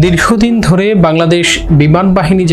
দীর্ঘদিন ধরে বাংলাদেশ বিমান বাহিনী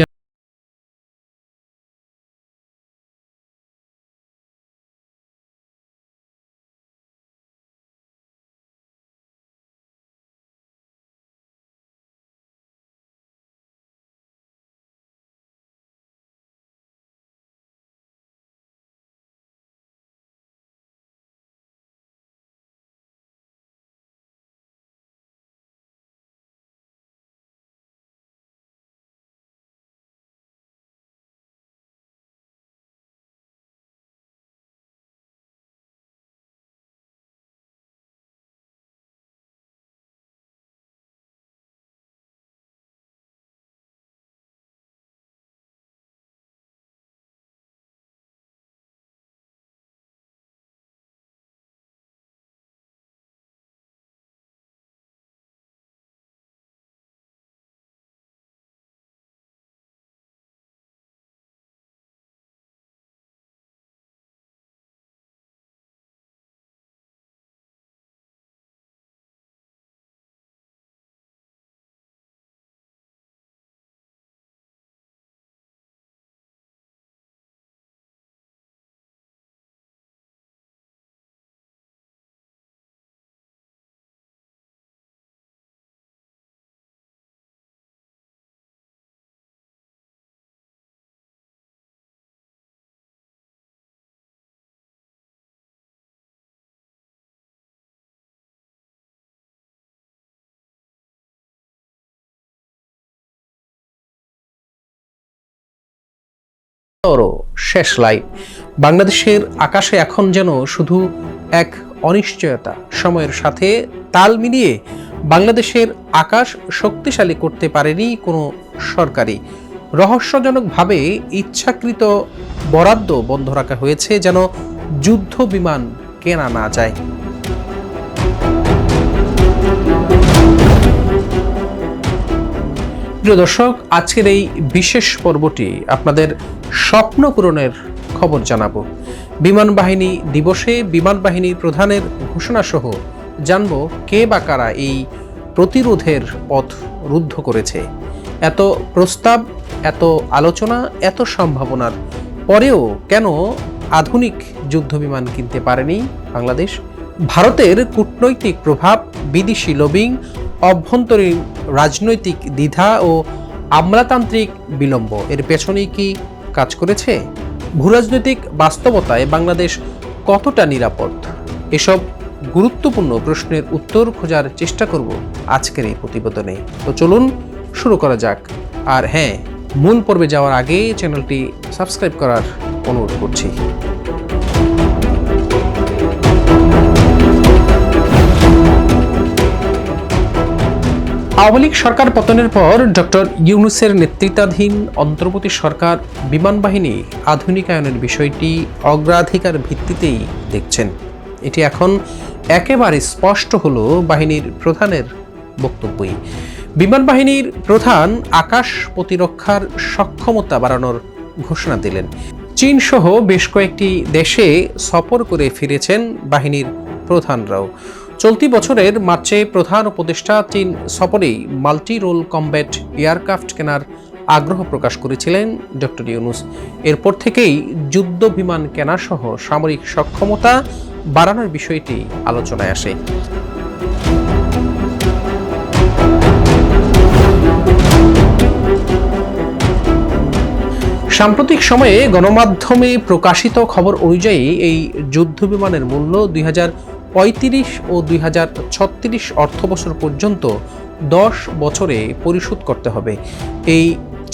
শেষ লাইন বাংলাদেশের আকাশে এখন যেন শুধু এক অনিশ্চয়তা, সময়ের সাথে তাল মিলিয়ে বাংলাদেশের আকাশ শক্তিশালী করতে পারেনি কোনো সরকারি রহস্যজনকভাবে ইচ্ছাকৃত বরাদ্দ বন্ধ রাখা হয়েছে যেন যুদ্ধ বিমান কেনা না যায়। প্রিয় দর্শক, আজকের এই বিশেষ পর্বটি আপনাদের স্বপ্ন পূরণের খবর জানাব। বিমান বাহিনী দিবসে বিমান বাহিনীর প্রধানের ঘোষণা সহ জানব কে বা কারা এই প্রতিরোধের পথ রুদ্ধ করেছে। এত প্রস্তাব, এত আলোচনা, এত সম্ভাবনার পরেও কেন আধুনিক যুদ্ধ বিমান কিনতে পারেনি বাংলাদেশ? ভারতের কূটনৈতিক প্রভাব, বিদেশি লবিং অভ্যন্তরীণ রাজনৈতিক দ্বিধা ও আমলাতান্ত্রিক বিলম্ব। এর পেছনেই কি কাজ করেছে? ভূরাজনৈতিক বাস্তবতায় বাংলাদেশ কতটা নিরাপদ? এসব গুরুত্বপূর্ণ প্রশ্নের উত্তর খোঁজার চেষ্টা করব আজকের এই প্রতিবেদনে। তো চলুন, শুরু করা যাক। আর হ্যাঁ মূল পর্বে যাওয়ার আগে চ্যানেলটি সাবস্ক্রাইব করার অনুরোধ করছি। আওয়ামী লীগ সরকার পতনের পর ডক্টর ইউনুসের নেতৃত্বাধীন অন্তর্বর্তী সরকার বিমান বাহিনী আধুনিকায়নের বিষয়টি অগ্রাধিকার ভিত্তিতেই দেখছেন। এটি এখন একেবারে স্পষ্ট হল বাহিনীর প্রধানের বক্তব্যই। বিমান বাহিনীর প্রধান আকাশ প্রতিরক্ষার সক্ষমতা বাড়ানোর ঘোষণা দিলেন। চীন সহ বেশ কয়েকটি দেশে সফর করে ফিরেছেন বাহিনীর প্রধানরাও। চলতি বছরের মার্চে প্রধান উপদেষ্টা চীন সফরেই মাল্টি রোল কমব্যাট এয়ারক্রাফট কেনার আগ্রহ প্রকাশ করেছিলেন ডক্টর ইউনুস। এরপর থেকেই যুদ্ধ বিমান কেনা সহ সামরিক সক্ষমতা বাড়ানোর বিষয়টি আলোচনায় আসে। সাম্প্রতিক সময়ে গণমাধ্যমে প্রকাশিত খবর অনুযায়ী এই যুদ্ধ বিমানের মূল্য দুই হাজার পঁয়ত্রিশ ও দুই হাজার ছত্রিশ অর্থ বছর পর্যন্ত দশ বছরে পরিশোধ করতে হবে। এই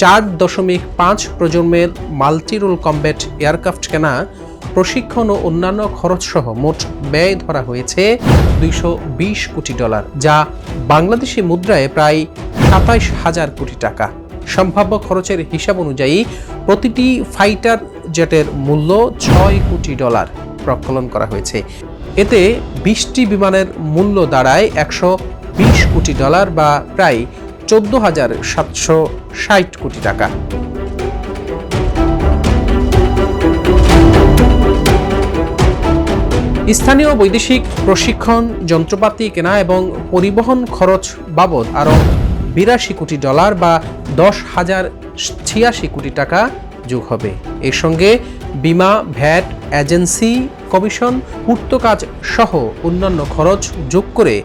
চার দশমিক পাঁচ প্রজন্মের মাল্টিরোল কম্ব্যাট এয়ারক্রাফট কেনা, প্রশিক্ষণ ও অন্যান্য খরচ সহ মোট ব্যয় ধরা হয়েছে দুইশো বিশ কোটি ডলার, যা বাংলাদেশি মুদ্রায় প্রায় সাতাইশ হাজার কোটি টাকা। সম্ভাব্য খরচের হিসাব অনুযায়ী প্রতিটি ফাইটার জেটের মূল্য ছয় কোটি ডলার প্রকলন করা হয়েছে। এতে বিশটি বিমানের মূল্য দাঁড়ায় একশো বিশ কোটি ডলার বা প্রায় চোদ্দ হাজার সাতশো ষাট কোটি টাকা। স্থানীয় বৈদেশিক প্রশিক্ষণ, যন্ত্রপাতি কেনা এবং পরিবহন খরচ বাবদ আরও বিরাশি কোটি ডলার বা দশ হাজার ছিয়াশি কোটি টাকা যোগ হবে। এর সঙ্গে বিমা, ভ্যাট, এজেন্সি, কমিশন পূর্ত কাজ সহ অন্যান্য খরচ যোগ করে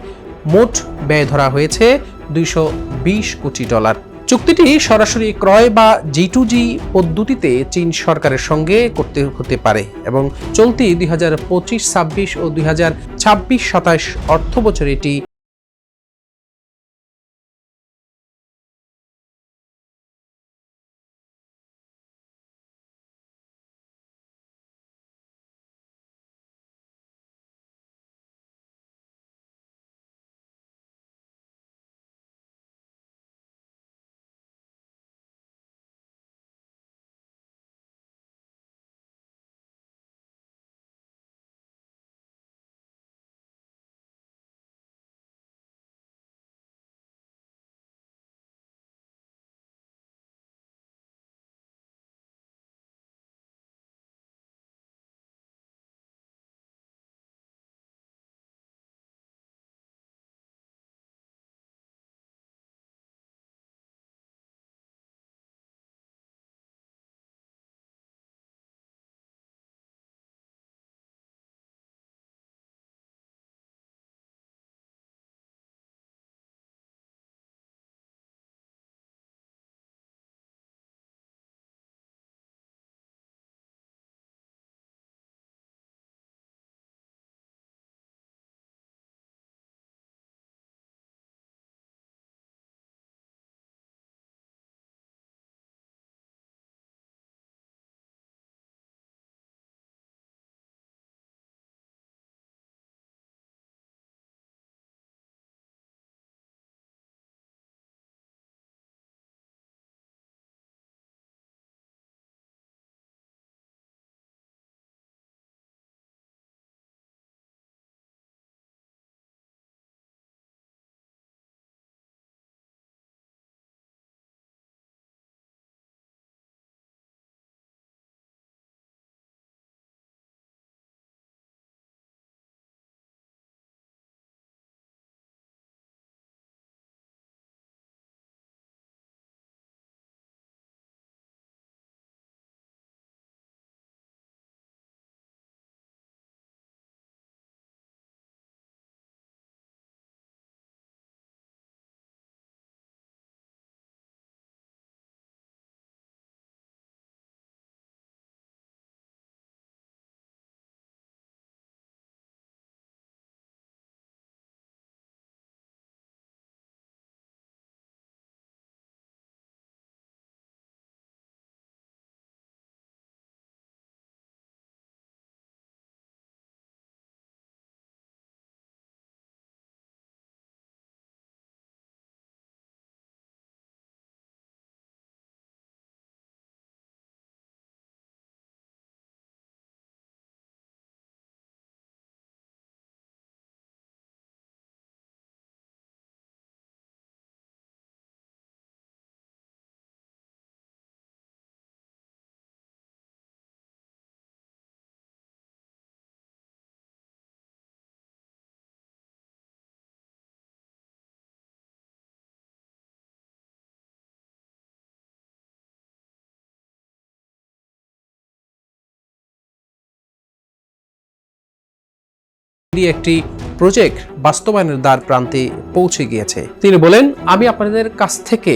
মোট ব্যয় ধরা হয়েছে দুইশো বিশ কোটি ডলার। চুক্তিটি সরাসরি ক্রয় বা জি টু জি পদ্ধতিতে চীন সরকারের সঙ্গে করতে হতে পারে এবং চলতি দুই হাজার পঁচিশ, ছাব্বিশ ও দুই হাজার ছাব্বিশ, সাতাশ অর্থ বছর এটি একটি প্রজেক্ট বাস্তবায়নের দ্বার প্রান্তে পৌঁছে গিয়েছে। তিনি বলেন, আমি আপনাদের কাছ থেকে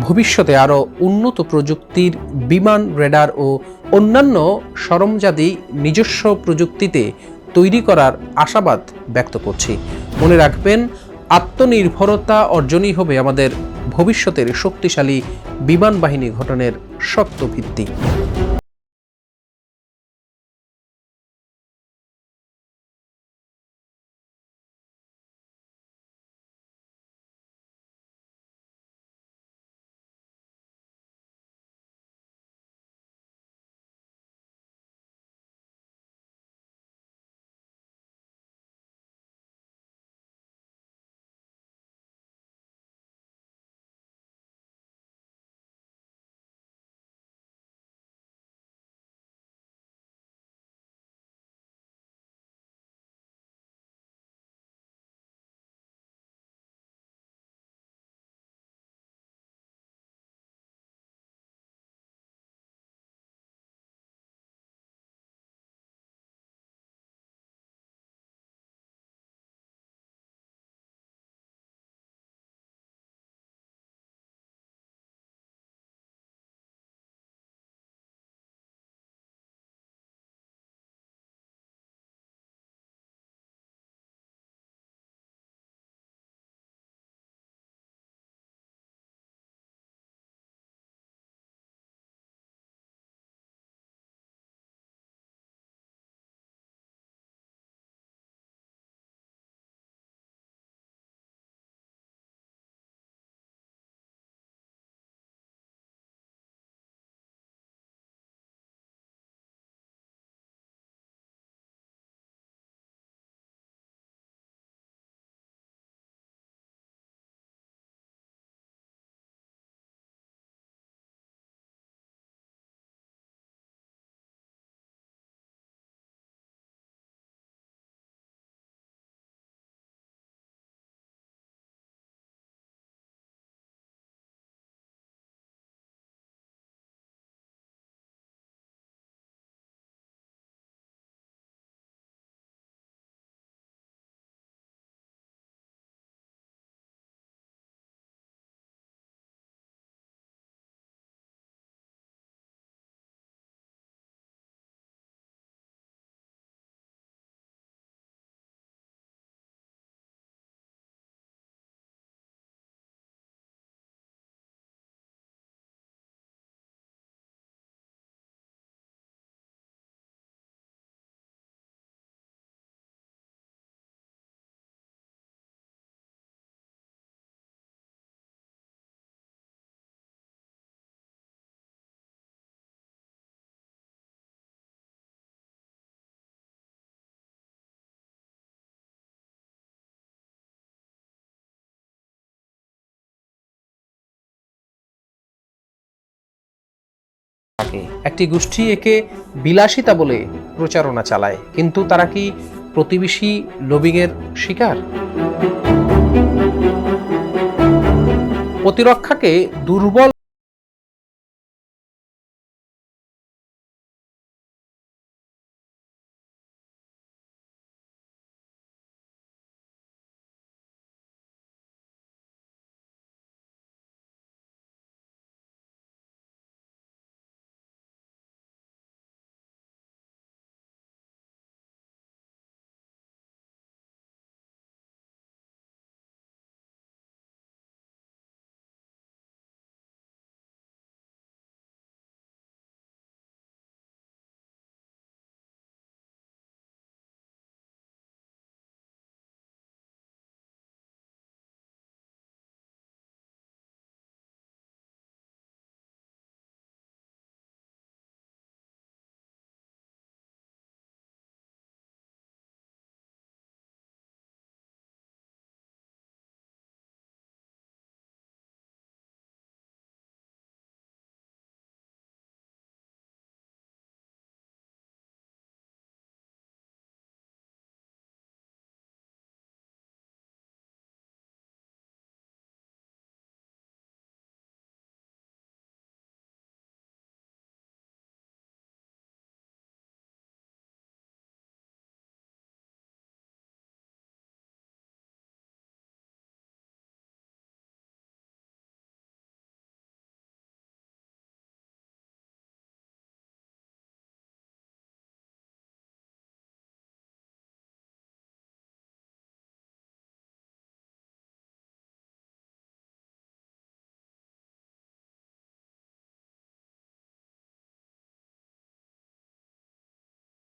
ভবিষ্যতে আরও উন্নত প্রযুক্তির বিমান, রেডার ও অন্যান্য সরঞ্জাদি নিজস্ব প্রযুক্তিতে তৈরি করার আশাবাদ ব্যক্ত করছি। মনে রাখবেন, আত্মনির্ভরতা অর্জনই হবে আমাদের ভবিষ্যতের শক্তিশালী বিমান বাহিনী গঠনের শক্ত ভিত্তি। থাকে। একটি গোষ্ঠী একে বিলাসিতা বলে প্রচারণা চালায়। কিন্তু তারা কি প্রতিবেশী লবিংয়ের শিকার? প্রতিরক্ষাকে দুর্বল